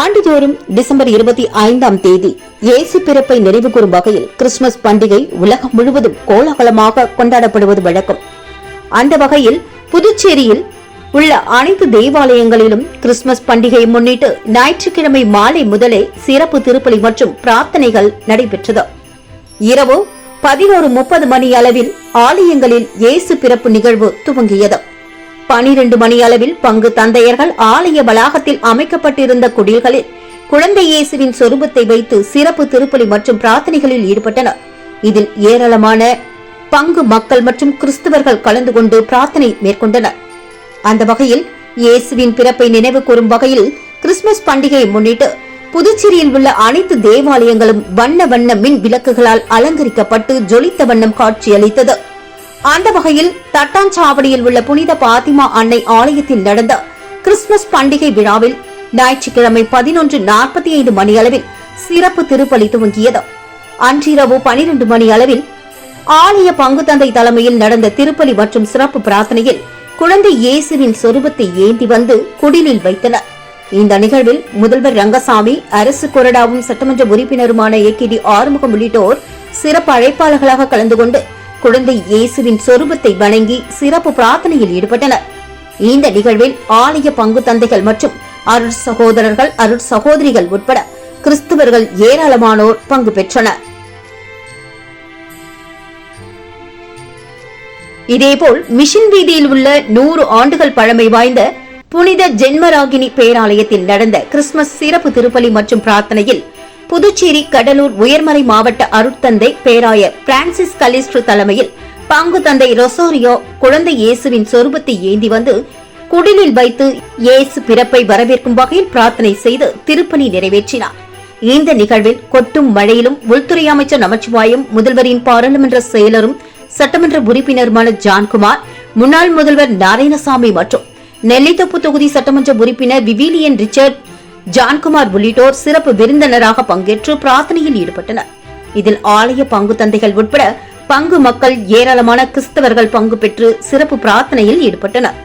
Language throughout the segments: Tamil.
ஆண்டுதோறும் டிசம்பர் இருபத்தி ஐந்தாம் தேதி இயேசு பிறப்பை நினைவு கூறும் வகையில் கிறிஸ்துமஸ் பண்டிகை உலகம் முழுவதும் கோலாகலமாக கொண்டாடப்படுவது வழக்கம். அந்த வகையில் புதுச்சேரியில் உள்ள அனைத்து தேவாலயங்களிலும் கிறிஸ்துமஸ் பண்டிகையை முன்னிட்டு ஞாயிற்றுக்கிழமை மாலை முதலே சிறப்பு திருப்பலி மற்றும் பிரார்த்தனைகள் நடைபெற்றது. இரவு பதினோரு முப்பது மணி அளவில் ஆலயங்களில் இயேசு பிறப்பு நிகழ்வு துவங்கியது. பனிரெண்டு மணி அளவில் பங்கு தந்தையர்கள் ஆலய வளாகத்தில் அமைக்கப்பட்டிருந்த குடில்களில் குழந்தை இயேசுவின் சொரூபத்தை வைத்து சிறப்பு திருப்பலி மற்றும் பிரார்த்தனைகளில் ஈடுபட்டனர். இதில் ஏராளமான பங்கு மக்கள் மற்றும் கிறிஸ்தவர்கள் கலந்து கொண்டு பிரார்த்தனை மேற்கொண்டனர். அந்த வகையில் இயேசுவின் பிறப்பை நினைவு கூறும் வகையில் கிறிஸ்துமஸ் பண்டிகையை முன்னிட்டு புதுச்சேரியில் உள்ள அனைத்து தேவாலயங்களும் வண்ண வண்ண மின் விளக்குகளால் அலங்கரிக்கப்பட்டு ஜொலித்த வண்ணம் காட்சியளித்தது. அந்த வகையில் தட்டாஞ்சாவடியில் உள்ள புனித பாத்திமா அன்னை ஆலயத்தில் நடந்த கிறிஸ்துமஸ் பண்டிகை விழாவில் ஞாயிற்றுக்கிழமை பதினொன்று நாற்பத்தி ஐந்து மணி அளவில் சிறப்பு திருப்பலி துவங்கியது. அன்றிரவு பனிரெண்டு மணி அளவில் ஆலய பங்கு தந்தை தலைமையில் நடந்த திருப்பலி மற்றும் சிறப்பு பிரார்த்தனையில் குழந்தை இயேசுவின் சொரூபத்தை ஏந்தி வந்து குடிலில் வைத்தனர். இந்த நிகழ்வில் முதல்வர் ரங்கசாமி அரசு கொறடாவும் சட்டமன்ற உறுப்பினருமான ஏ கே டி ஆறுமுகம் உள்ளிட்டோர் சிறப்பு அழைப்பாளர்களாக கலந்து கொண்டு குழந்தை இயேசுவின் சொரூபத்தை வணங்கி சிறப்பு பிரார்த்தனையில் ஈடுபட்டனர். இந்த நிகழ்வில் ஆலய பங்கு தந்தைகள் மற்றும் அருட் சகோதரர்கள் அருட் சகோதரிகள் உட்பட கிறிஸ்துவர்கள் ஏராளமானோர் பங்கு பெற்றனர். இதேபோல் மிஷின் வீதியில் உள்ள நூறு ஆண்டுகள் பழமை வாய்ந்த புனித ஜென்மராகினி பேராலயத்தில் நடந்த கிறிஸ்துமஸ் சிறப்பு திருப்பலி மற்றும் பிரார்த்தனையில் புதுச்சேரி கடலூர் உயர்மறை மாவட்ட அருட்தந்தை பேராயர் பிரான்சிஸ் கலிஸ்ட்ரு தலைமையில் பங்கு தந்தை ரொசோரியோ குழந்தை இயேசுவின் சொரூபத்தை ஏந்தி வந்து குடிலில் வைத்து இயேசு பிறப்பை வரவேற்கும் வகையில் பிரார்த்தனை செய்து திருப்பணி நிறைவேற்றினார். இந்த நிகழ்வில் கொட்டும் மழையிலும் உள்துறை அமைச்சர் நமச்சிவாயம் முதல்வரின் பாராளுமன்ற செயலரும் சட்டமன்ற உறுப்பினருமான ஜான்குமார் முன்னாள் முதல்வர் நாராயணசாமி மற்றும் நெல்லித்தோப்பு தொகுதி சட்டமன்ற உறுப்பினர் விவிலியன் ரிச்சர்ட் ஜான்குமார் உள்ளிட்டோர் சிறப்பு விருந்தினராக பங்கேற்று பிரார்த்தனையில் ஈடுபட்டனர். இதில் ஆலய பங்கு தந்தைகள் உட்பட பங்கு மக்கள் ஏராளமான கிறிஸ்தவர்கள் பங்கு பெற்று சிறப்பு பிரார்த்தனையில் ஈடுபட்டனர்.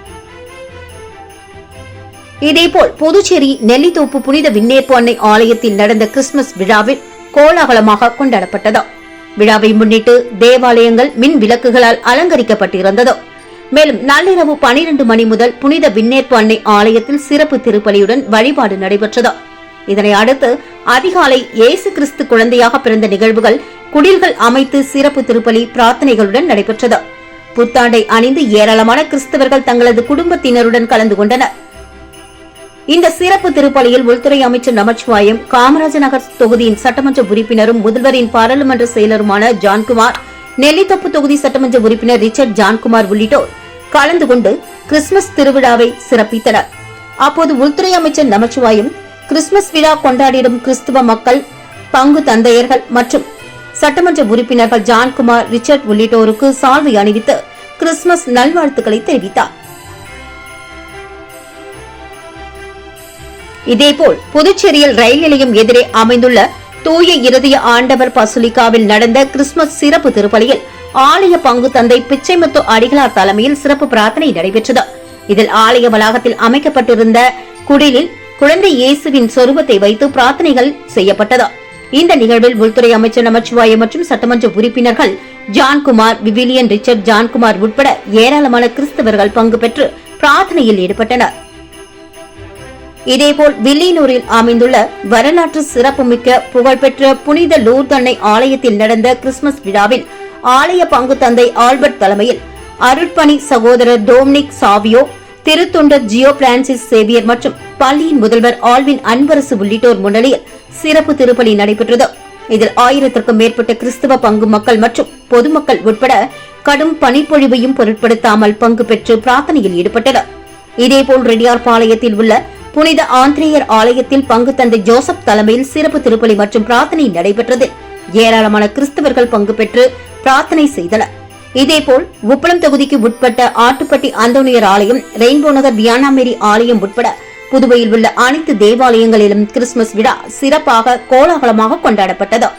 இதேபோல் புதுச்சேரி நெல்லித்தோப்பு புனித விண்ணேற்பு அன்னை ஆலயத்தில் நடந்த கிறிஸ்துமஸ் விழாவில் கோலாகலமாக கொண்டாடப்பட்டது. விழாவை முன்னிட்டு தேவாலயங்கள் மின் விளக்குகளால் அலங்கரிக்கப்பட்டிருந்தது. மேலும் நள்ளிரவு பனிரெண்டு மணி முதல் புனித விண்ணேற்பு அன்னை ஆலயத்தில் சிறப்பு திருப்பலியுடன் வழிபாடு நடைபெற்றது. இதனை அடுத்து அதிகாலை இயேசு கிறிஸ்து குழந்தையாக பிறந்த நிகழ்வுகள் குடில்கள் அமைத்து சிறப்பு திருப்பலி பிரார்த்தனைகளுடன் நடைபெற்றது. புத்தாண்டை அணிந்து ஏராளமான கிறிஸ்தவர்கள் தங்களது குடும்பத்தினருடன் கலந்து கொண்டனர். இந்த சிறப்பு திருப்பலியில் உள்துறை அமைச்சர் நமச்சிவாயம் காமராஜர் நகர் தொகுதியின் சட்டமன்ற உறுப்பினரும் முதல்வரின் பாராளுமன்ற செயலருமான ஜான்குமார் நெல்லித்தோப்பு தொகுதி சட்டமன்ற உறுப்பினர் ரிச்சர்ட் ஜான்குமார் உள்ளிட்டோர் கலந்து கொண்டு கிறிஸ்துமஸ் திருவிழாவை சிறப்பித்தனர். அப்போது உள்துறை அமைச்சர் நமச்சிவாயும் கிறிஸ்துமஸ் விழா கொண்டாடிடும் கிறிஸ்துவ மக்கள் பங்கு தந்தையர்கள் மற்றும் சட்டமன்ற உறுப்பினர்கள் ஜான்குமார் ரிச்சர்ட் உள்ளிட்டோருக்கு சால்வை அணிவித்து கிறிஸ்துமஸ் நல்வாழ்த்துக்களை தெரிவித்தார். இதேபோல் புதுச்சேரியில் ரயில் நிலையம் எதிரே அமைந்துள்ள தூய இருதய ஆண்டவர் பசுலிகாவில் நடந்த கிறிஸ்துமஸ் சிறப்பு திருப்பலியில் ஆலய பங்கு தந்தை பிச்சைமுத்து அடிகளார் தலைமையில் சிறப்பு பிரார்த்தனை நடைபெற்றது. இதில் ஆலய வளாகத்தில் அமைக்கப்பட்டிருந்த குடிலில் குழந்தை இயேசுவின் சொரூபத்தை வைத்து பிரார்த்தனைகள் செய்யப்பட்டது. இந்த நிகழ்வில் உள்துறை அமைச்சர் நமச்சிவாயம் மற்றும் சட்டமன்ற உறுப்பினர்கள் ஜான்குமார் விவிலியன் ரிச்சர்ட் ஜான்குமார் உட்பட ஏராளமான கிறிஸ்தவர்கள் பங்கு பெற்று பிரார்த்தனையில் ஈடுபட்டனர். இதேபோல் வில்லியனூரில் அமைந்துள்ள வரலாற்று சிறப்புமிக்க புகழ்பெற்ற புனித லூர்தன்னை ஆலயத்தில் நடந்த கிறிஸ்துமஸ் விழாவில் ஆலய பங்கு தந்தை ஆல்பர்ட் தலைமையில் அருட்பணி சகோதரர் டோம்னிக் சாவியோ திருத்தொண்டர் ஜியோ பிரான்சிஸ் சேவியர் மற்றும் பள்ளியின் முதல்வர் ஆல்வின் அன்பரசு உள்ளிட்டோர் முன்னிலையில் சிறப்பு திருப்பலி நடைபெற்றது. இதில் ஆயிரத்திற்கும் மேற்பட்ட கிறிஸ்தவ பங்கு மக்கள் மற்றும் பொதுமக்கள் உட்பட கடும் பனிப்பொழிவையும் பொருட்படுத்தாமல் பங்கு பெற்று பிரார்த்தனையில் ஈடுபட்டனர். இதேபோல் ரெட்டியார் பாளையத்தில் உள்ள புனித ஆந்திரேயர் ஆலயத்தில் பங்கு தந்தை ஜோசப் தலைமையில் சிறப்பு திருப்பலி மற்றும் பிரார்த்தனை நடைபெற்றது. ஏராளமான கிறிஸ்தவர்கள் பங்கு பெற்று பிரார்த்தனை செய்தனர். இதேபோல் உப்பளம் தொகுதிக்கு உட்பட்ட ஆட்டுப்பட்டி அந்தோனியர் ஆலயம் ரெயின்போ நகர் தியானாமேரி ஆலயம் உட்பட புதுவையில் உள்ள அனைத்து தேவாலயங்களிலும் கிறிஸ்துமஸ் விழா சிறப்பாக கோலாகலமாக கொண்டாடப்பட்டது.